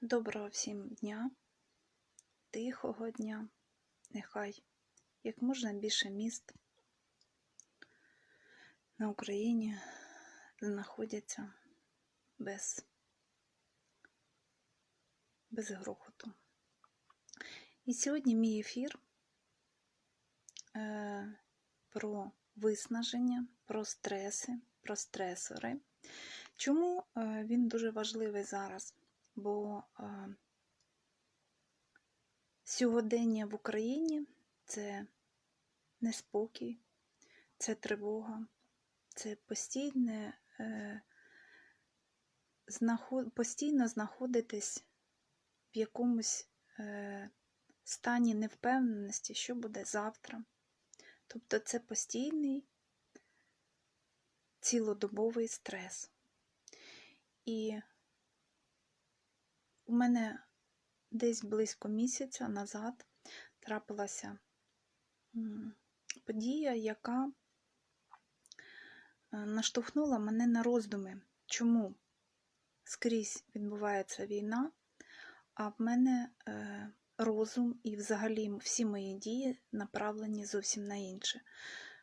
Доброго всім дня, тихого дня, нехай як можна більше міст на Україні знаходяться без, без грохоту. І сьогодні мій ефір е, про виснаження, про стреси, про стресори. Чому е, він дуже важливий зараз? Бо е, сьогодення в Україні це неспокій, це тривога, це постійне, е, постійно знаходитись в якомусь е, стані невпевненості, що буде завтра. Тобто це постійний цілодобовий стрес. І у мене десь близько місяця назад трапилася подія, яка е, наштовхнула мене на роздуми, чому скрізь відбувається війна, а в мене е, розум і взагалі всі мої дії направлені зовсім на інше.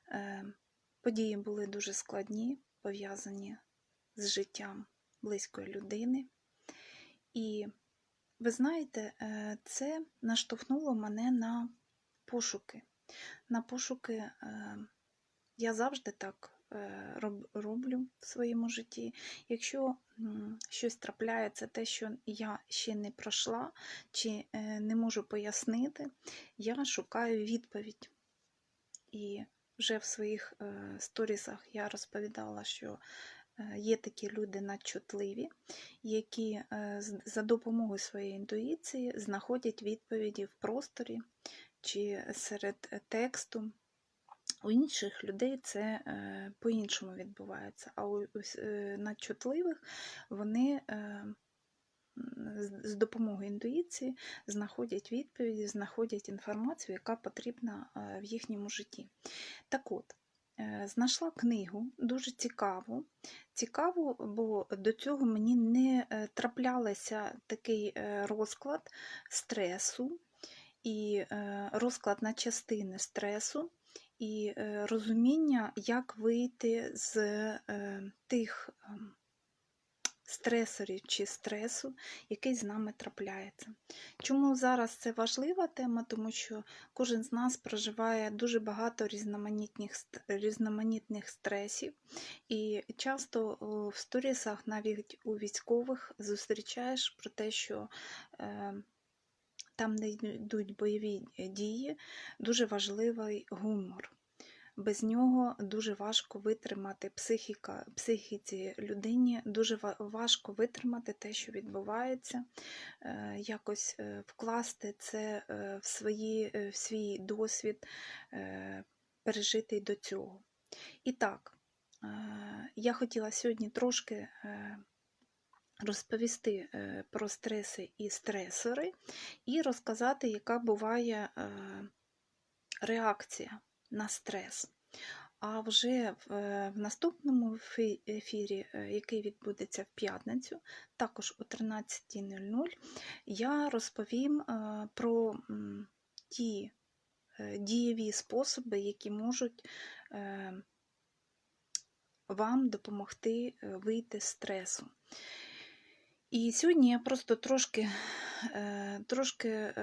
Е, події були дуже складні, пов'язані з життям близької людини. І ви знаєте, е, це наштовхнуло мене на пошуки. На пошуки е, я завжди так е, роблю в своєму житті. Якщо щось трапляється, те, що я ще не пройшла чи не можу пояснити, я шукаю відповідь. І вже в своїх сторісах я розповідала, що є такі люди надчутливі, які е, за допомогою своєї інтуїції знаходять відповіді в просторі чи серед е, тексту. У інших людей це по-іншому відбувається, а у надчутливих вони з допомогою інтуїції знаходять відповіді, знаходять інформацію, яка потрібна в їхньому житті. Так от, Е, знайшла книгу дуже цікаву. Цікаву, бо до цього мені не е, траплялися такий е, розклад стресу і розклад на частини стресу, і розуміння, як вийти з тих ем, стресорів чи стресу, який з нами трапляється. Чому зараз це важлива тема? Тому що кожен з нас проживає дуже багато різноманітних різноманітних стресів, і часто в сторісах, навіть у військових, зустрічаєш про те, що е, там, де йдуть бойові дії, дуже важливий гумор без нього дуже важко витримати психіка, психіці людині, дуже важко витримати те, що відбувається, е, якось е, вкласти це е, в, свої, в свій досвід, пережити до цього. І так, я хотіла сьогодні трошки. Розповісти про стреси і стресори, і розказати, яка буває реакція на стрес. А вже в, е, наступному ефірі, е, який відбудеться в п'ятницю, також о 13.00, я розповім е, про ті дієві способи, які можуть вам допомогти вийти з стресу. І сьогодні я просто трошки трошки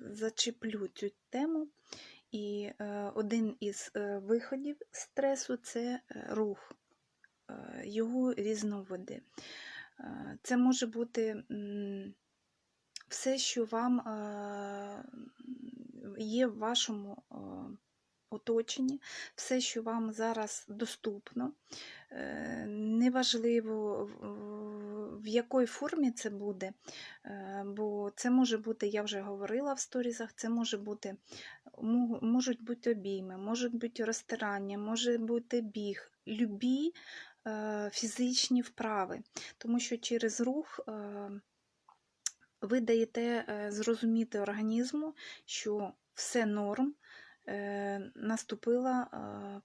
зачеплю цю тему і е, один із е, виходів стресу це е, рух, його різновиди. Це може бути все, що вам є в вашому оточенні, все, що вам зараз доступно. Неважливо, в якої формі це буде, бо це може бути, я вже говорила в сторізах, це може бути можуть бути обійми, можуть бути розтирання, може бути біг, любі е, фізичні вправи, тому що через рух е, ви даєте е, зрозуміти організму, що все норм. Наступила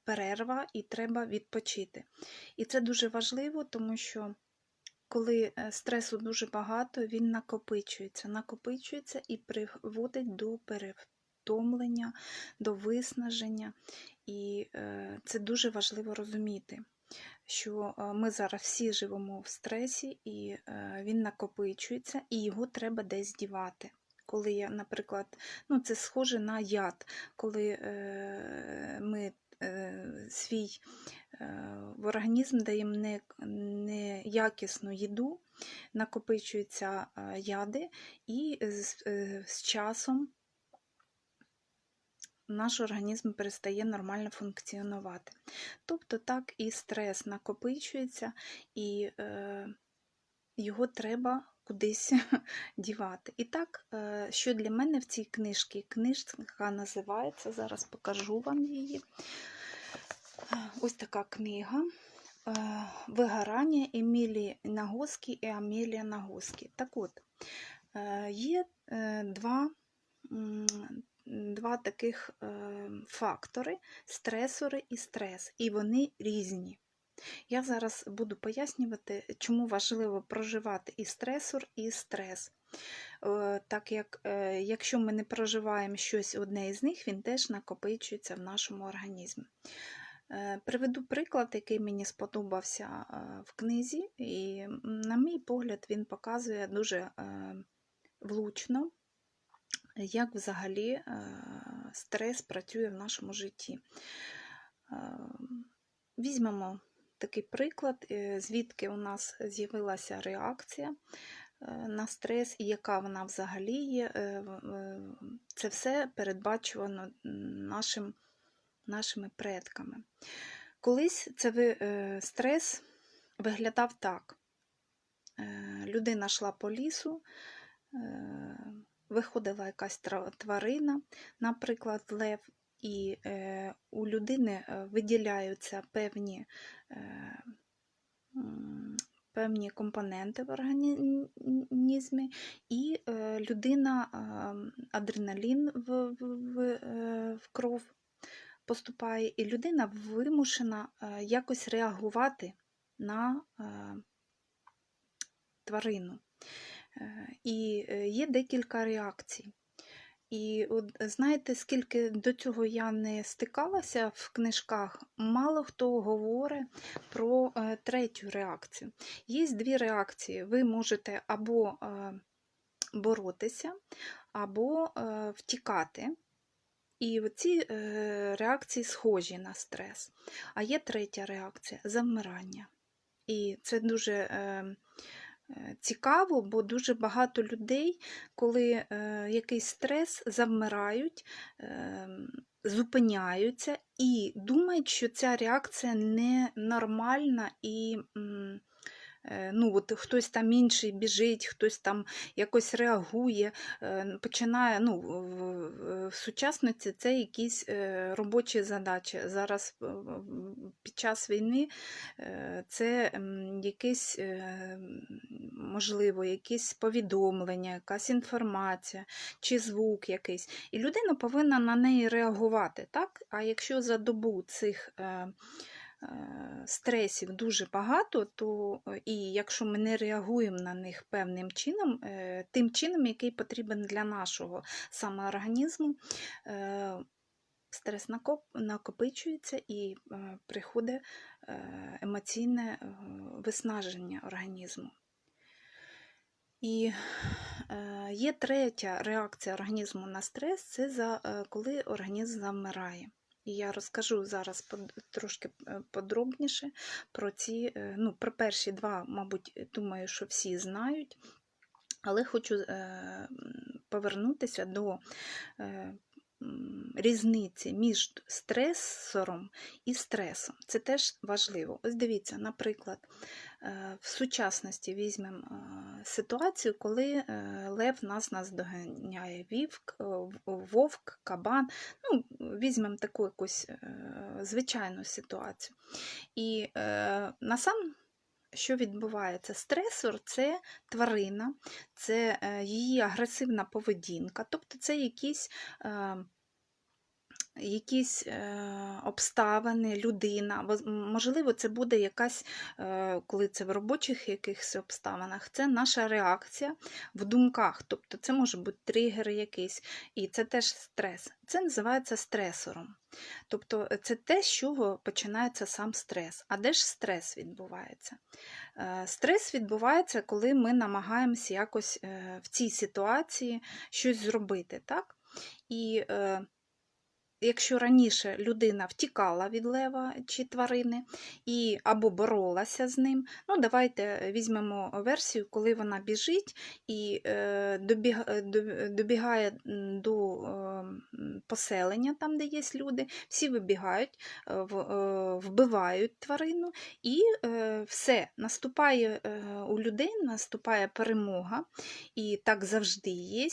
перерва і треба відпочити. І це дуже важливо, тому що коли е, стресу дуже багато, він накопичується, накопичується і приводить до перевтомлення, до виснаження. І е, це дуже важливо розуміти, що е, ми зараз всі живемо в стресі, і е, він накопичується, і його треба десь дівати. Коли я, наприклад, ну це схоже на яд, коли е, ми е, свій е, в організм даємо не, неякісну їду, накопичуються е, яди, і з, е, з часом наш організм перестає нормально функціонувати. Тобто так і стрес накопичується, і е, його треба кудись дівати. І так, е, що для мене в цій книжці? Книжка називається, зараз покажу вам її. Ось така книга. е, Вигорання Емілії Нагоскі і Амелія Нагоскі. Так от, е, є два, два таких фактори стресори і стрес, і вони різні. Я зараз буду пояснювати, чому важливо проживати і стресор, і стрес. Е, Так як е, якщо ми не проживаємо щось одне із них, він теж накопичується в нашому організмі. Е, Приведу приклад, який мені сподобався в книзі, і, на мій погляд, він показує дуже влучно, як взагалі стрес працює в нашому житті. Візьмемо такий приклад, е, звідки у нас з'явилася реакція е, на стрес і яка вона взагалі є. Е, Це все передбачувано нашим, нашими предками. Колись це стрес виглядав так. Людина йшла по лісу, виходила якась тварина, наприклад, лев, і е, у людини е, виділяються певні, е, певні компоненти в організмі, і людина адреналін в, в, в, кров поступає, і людина вимушена якось реагувати на тварину. І є декілька реакцій. І от знаєте, скільки до цього я не стикалася в книжках, мало хто говорить про е, третю реакцію. Є дві реакції. Ви можете або е, боротися, або е, втікати. І ці реакції схожі на стрес. А є третя реакція завмирання. І це дуже цікаво, бо дуже багато людей, коли е, якийсь стрес, завмирають, е, зупиняються і думають, що ця реакція ненормальна і. е, Ну, от хтось там інший біжить, хтось там якось реагує, е, починає, ну, в, сучасності це якісь е, робочі задачі. Зараз е, під час війни е, це е, м, можливо, якісь повідомлення, якась інформація чи звук якийсь. І людина повинна на неї реагувати. так? А якщо за добу цих е, е, стресів дуже багато, то е, і якщо ми не реагуємо на них певним чином, е, тим чином, який потрібен для нашого саме організму, е, стрес накопичується і е, приходить е, емоційне виснаження організму. І е, є третя реакція організму на стрес це за, е, коли організм замирає. І я розкажу зараз трошки е, подробніше про ці, ну, про перші два, мабуть, думаю, що всі знають, але хочу повернутися до різниці між стресором і стресом. Це теж важливо. Ось дивіться, наприклад, е, в сучасності візьмемо е, ситуацію, коли е, лев нас наздоганяє, вівк, вовк, кабан. Ну, візьмемо таку якусь звичайну ситуацію. І насам що відбувається? Стресор це тварина, це е, її агресивна поведінка, тобто це якісь е, якісь е, обставини, людина. Можливо, це буде якась, е, коли це в робочих якихось обставинах, це наша реакція в думках. Тобто це може бути тригер якийсь, і це теж стрес. Це називається стресором. Тобто е, це те, з чого починається сам стрес. А де ж стрес відбувається? Стрес відбувається, коли ми намагаємося якось в цій ситуації щось зробити. Так? І е, якщо раніше людина втікала від лева чи тварини і або боролася з ним, ну давайте візьмемо версію, коли вона біжить і е, е, добігає до е, поселення, там, де є люди, всі вибігають, вбивають тварину, і все, наступає у людей, наступає перемога, і так завжди є.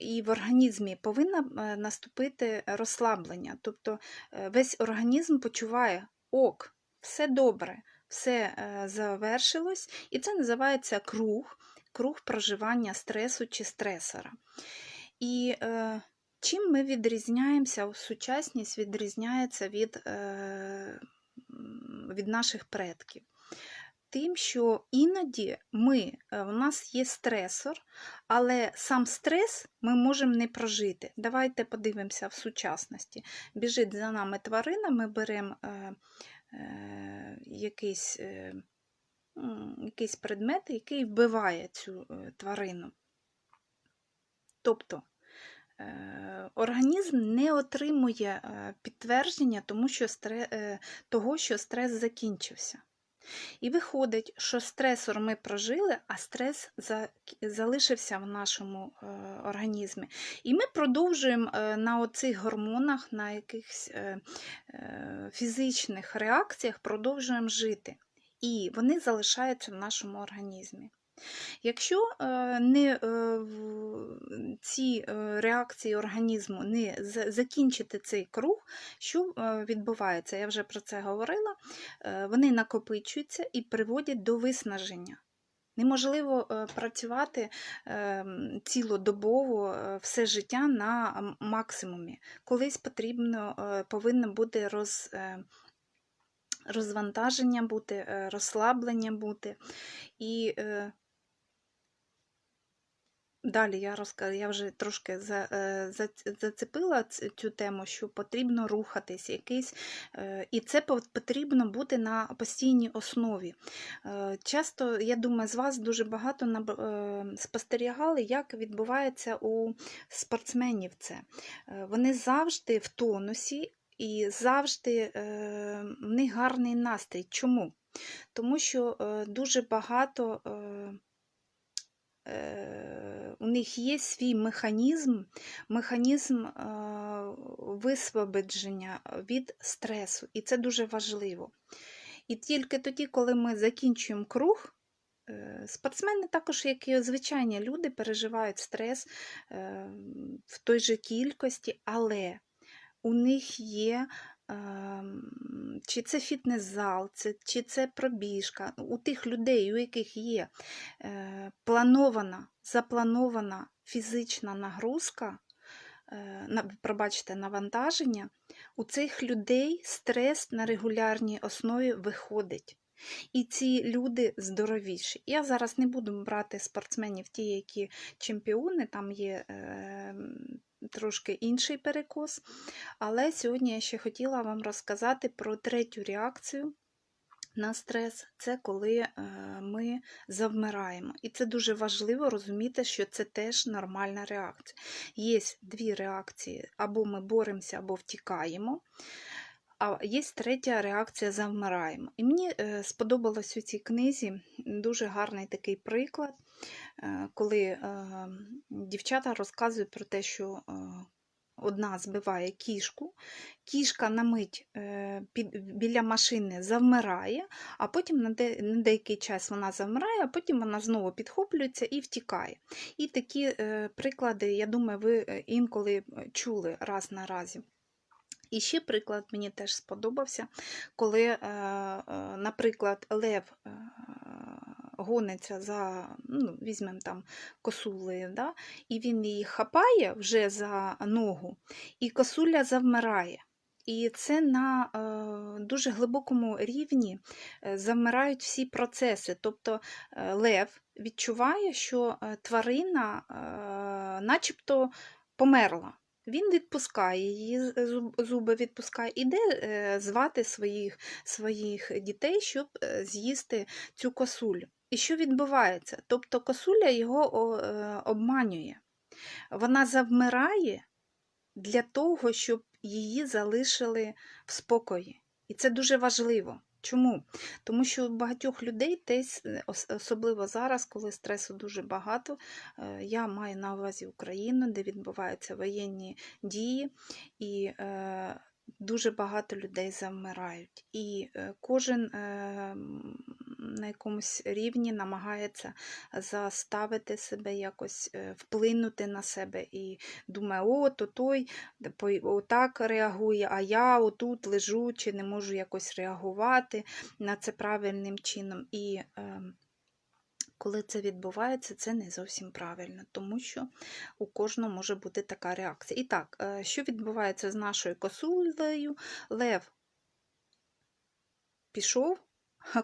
І в організмі повинно е, наступити розслаблення. Тобто е, весь організм почуває ок, все добре, все е, завершилось, і це називається круг, круг проживання стресу чи стресора. І е, чим ми відрізняємося, сучасність відрізняється від, е, від наших предків. Тим, що іноді ми, е, у нас є стресор, але сам стрес ми можемо не прожити. Давайте подивимося в сучасності. Біжить за нами тварина, ми беремо е, е, якийсь, е, якийсь предмет, який вбиває цю е, тварину. Тобто е, організм не отримує підтвердження тому, що стре, е, того, що стрес закінчився. І виходить, що стресор ми прожили, а стрес за- залишився в нашому е, організмі. І ми продовжуємо е, на оцих гормонах, на якихось е, фізичних реакціях продовжуємо жити. І вони залишаються в нашому організмі. Якщо е, не е, ці е, реакції організму не закінчити цей круг, що відбувається? Я вже про це говорила. Вони накопичуються і приводять до виснаження. Неможливо працювати цілодобово все життя на максимумі. Колись потрібно, повинно бути роз, розвантаження бути, розслаблення бути. І Далі я розкажу, я вже трошки за, е, зац- зацепила цю тему, що потрібно рухатись якийсь, е, і це потрібно бути на постійній основі. Е, Часто, я думаю, з вас дуже багато наб- спостерігали, як відбувається у спортсменів це. Вони завжди в тонусі і завжди в них гарний настрій. Чому? Тому що дуже багато. Е, у них є свій механізм, механізм е, висвободження від стресу, і це дуже важливо. І тільки тоді, коли ми закінчуємо круг, е, спортсмени також, як і звичайні люди, переживають стрес е, в той же кількості, але у них є. Ем, Чи це фітнес-зал, чи це пробіжка. У тих людей, у яких є е, планована, запланована фізична нагрузка, е, пробачте, навантаження, у цих людей стрес на регулярній основі виходить. І ці люди здоровіші. Я зараз не буду брати спортсменів, ті, які чемпіони, там є е, трошки інший перекос. Але сьогодні я ще хотіла вам розказати про третю реакцію на стрес це коли е, ми завмираємо. І це дуже важливо розуміти, що це теж нормальна реакція. Є дві реакції: або ми боремося, або втікаємо. А є третя реакція завмираємо. І мені е, сподобалось у цій книзі дуже гарний такий приклад, е, коли е, дівчата розказують про те, що е, одна збиває кішку, кішка на мить е, біля машини завмирає, а потім на, деякий час вона завмирає, а потім вона знову підхоплюється і втікає. І такі е, приклади, я думаю, ви інколи чули раз на разі. І ще приклад мені теж сподобався, коли, е, е, наприклад, лев е, гониться за, ну, візьмемо там косулею, да? і він її хапає вже за ногу, і косуля завмирає. І це на е, дуже глибокому рівні завмирають всі процеси. Тобто лев відчуває, що тварина е, начебто померла. Він відпускає її, зуби відпускає, іде е, звати своїх, своїх дітей, щоб е, з'їсти цю косулю. І що відбувається? Тобто косуля його е, обманює. Вона завмирає для того, щоб її залишили в спокої. І це дуже важливо. Чому? Тому що у багатьох людей десь, е, особливо зараз, коли стресу дуже багато, е, я маю на увазі Україну, де відбуваються воєнні дії, і е, дуже багато людей завмирають. І кожен на якомусь рівні намагається заставити себе якось е, вплинути на себе і думає, о, то той отак реагує, а я отут лежу чи не можу якось реагувати на це правильним чином. І е, коли це відбувається, це не зовсім правильно, тому що у кожного може бути така реакція. І так, е, що відбувається з нашою косулею? Лев пішов,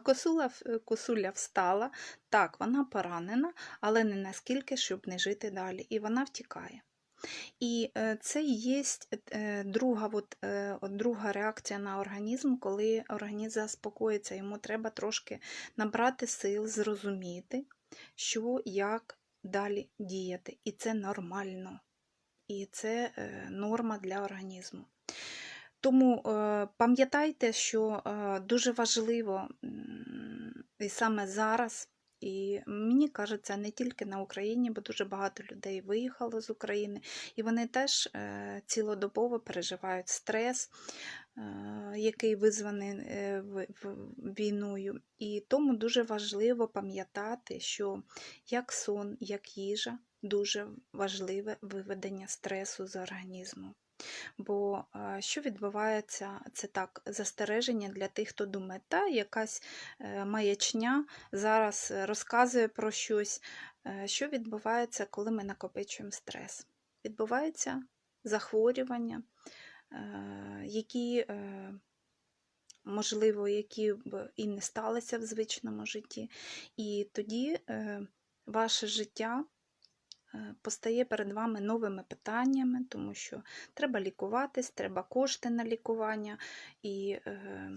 косуля, в- косуля встала. Так, вона поранена, але не наскільки, щоб не жити далі. І вона втікає. І е, це є е, друга, от, е, друга реакція на організм, коли організм заспокоїться, йому треба трошки набрати сил, зрозуміти, що як далі діяти. І це нормально. І це е, норма для організму. Тому е, пам'ятайте, що е, дуже важливо і саме зараз, і мені кажеться, не тільки на Україні, бо дуже багато людей виїхало з України, і вони теж е, цілодобово переживають стрес, який визваний війною. І тому дуже важливо пам'ятати, що як сон, як їжа, дуже важливе виведення стресу з організму. Бо що відбувається, це так, застереження для тих, хто думає, та якась е, маячня зараз розказує про щось. Е, Що відбувається, коли ми накопичуємо стрес? Відбуваються захворювання, е, які, можливо, які б і не сталися в звичному житті. І тоді ваше життя постає перед вами новими питаннями, тому що треба лікуватись, треба кошти на лікування, і е,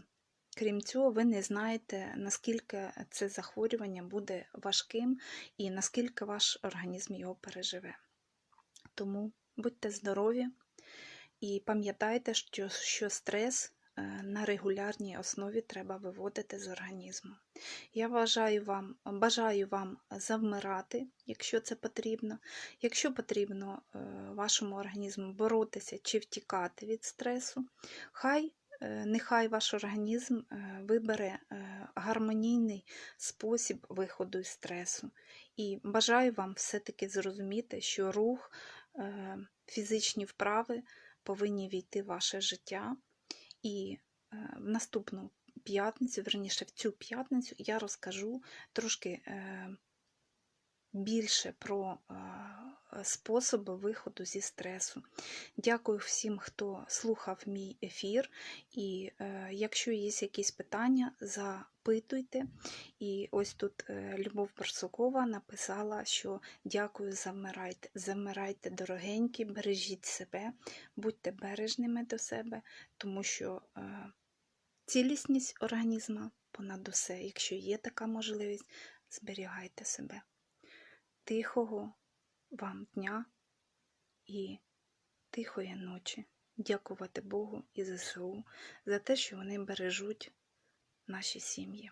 крім цього, ви не знаєте, наскільки це захворювання буде важким і наскільки ваш організм його переживе. Тому будьте здорові і пам'ятайте, що, що стрес е, на регулярній основі треба виводити з організму. Я вважаю вам, бажаю вам завмирати, якщо це потрібно. Якщо потрібно е, вашому організму боротися чи втікати від стресу, хай е, нехай ваш організм е, вибере е, гармонійний спосіб виходу із стресу. І бажаю вам все-таки зрозуміти, що рух, е, фізичні вправи повинні війти в ваше життя. І в наступну п'ятницю, верніше в цю п'ятницю, я розкажу трошки е, більше про е, способи виходу зі стресу. Дякую всім, хто слухав мій ефір. І е, якщо є якісь питання, запитуйте. І ось тут е, Любов Барсукова написала, що дякую, замирайте. Замирайте, дорогенькі, бережіть себе, будьте бережними до себе, тому що цілісність організму понад усе. Якщо є така можливість, зберігайте себе. Тихого вам дня і тихої ночі. Дякувати Богу і ЗСУ за те, що вони бережуть наші сім'ї.